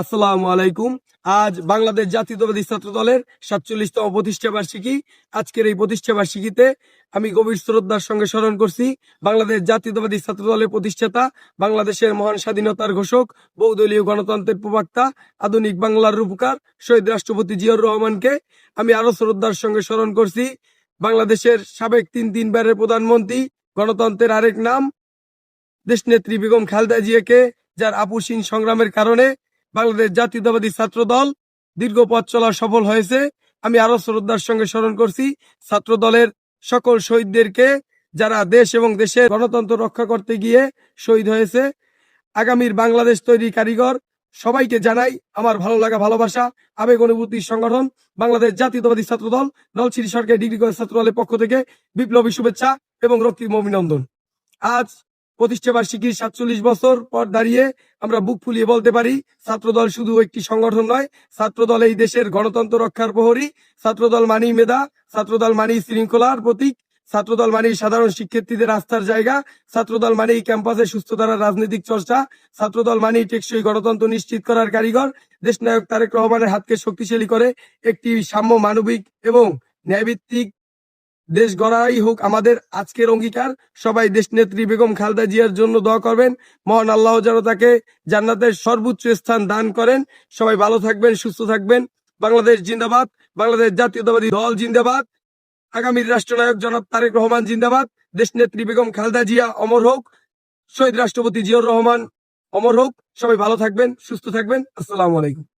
আসসালামু আলাইকুম। আজ বাংলাদেশ জাতীয়তাবাদী ছাত্র দলের সাতচল্লিশতম প্রতিষ্ঠা বার্ষিকী। আজকের এই প্রতিষ্ঠা বার্ষিকীতে আমি গভীর শ্রদ্ধার সঙ্গে স্মরণ করছি বাংলাদেশ জাতীয়তাবাদী ছাত্র দলের প্রতিষ্ঠাতা, বাংলাদেশের মহান স্বাধীনতার ঘোষক, বহুদলীয় গণতন্ত্রের প্রবক্তা, আধুনিক বাংলার রূপকার শহীদ রাষ্ট্রপতি জিয়াউর রহমানকে আমি আরও শ্রদ্ধার সঙ্গে স্মরণ করছি। বাংলাদেশের সাবেক তিন তিনবারের প্রধানমন্ত্রী, গণতন্ত্রের আরেক নাম, দেশনেত্রী বেগম খালেদা জিয়াকে, যার আপুসীন সংগ্রামের কারণে বাংলাদেশ জাতীয়তাবাদী ছাত্র দল দীর্ঘ পথ চলা সফল হয়েছে। আমি আরও শ্রদ্ধার সঙ্গে স্মরণ করছি ছাত্র দলের সকল শহীদদেরকে যারা দেশ এবং দেশের গণতন্ত্র রক্ষা করতে গিয়ে শহীদ হয়েছে। আগামীর বাংলাদেশ তৈরি কারিগর সবাইকে জানাই আমার ভালো লাগা, ভালোবাসা, আবেগ অনুভূতির সংগঠন, বাংলাদেশ জাতীয়তাবাদী ছাত্র দল নলছিরি সরকারি ডিগ্রি কলেজ ছাত্র দলের পক্ষ থেকে বিপ্লবী শুভেচ্ছা এবং রক্তিম অভিনন্দন। আজ প্রতিষ্ঠা বার্ষিকীর সাতচল্লিশ বছর পর দাঁড়িয়ে আমরা বুক ফুলিয়ে বলতে পারি, ছাত্রদল শুধু একটি সংগঠন নয়, ছাত্রদল এই দেশের গণতন্ত্র রক্ষার প্রহরী, ছাত্রদল মানেই মেধা, ছাত্রদল মানেই শৃঙ্খলার প্রতীক, ছাত্রদল মানেই সাধারণ শিক্ষার্থীদের আস্থার জায়গা, ছাত্রদল মানেই ক্যাম্পাসে সুস্থ ধারার রাজনৈতিক চর্চা, ছাত্রদল মানেই টেকসই গণতন্ত্র নিশ্চিত করার কারিগর, দেশনায়ক তারেক রহমানের হাতকে শক্তিশালী করে একটি সাম্য মানবিক এবং ন্যায়ভিত্তিক দেশ গড়াই হোক আমাদের আজকের অঙ্গীকার। সবাই দেশ নেত্রী বেগম খালদা জিয়ার জন্য দোয়া করবেন। মহান আল্লাহ যেন তাকে জান্নাতের সর্বোচ্চ স্থান দান করেন। সবাই ভালো থাকবেন, সুস্থ থাকবেন। বাংলাদেশ জিন্দাবাদ, বাংলাদেশ জাতীয়তাবাদী দল জিন্দাবাদ। আগামীর রাষ্ট্রনায়ক জনাব তারেক রহমান জিন্দাবাদ। দেশ নেত্রী বেগম খালদা জিয়া অমর হোক, শহীদ রাষ্ট্রপতি জিয়াউর রহমান অমর হোক। সবাই ভালো থাকবেন, সুস্থ থাকবেন। আসসালামু আলাইকুম।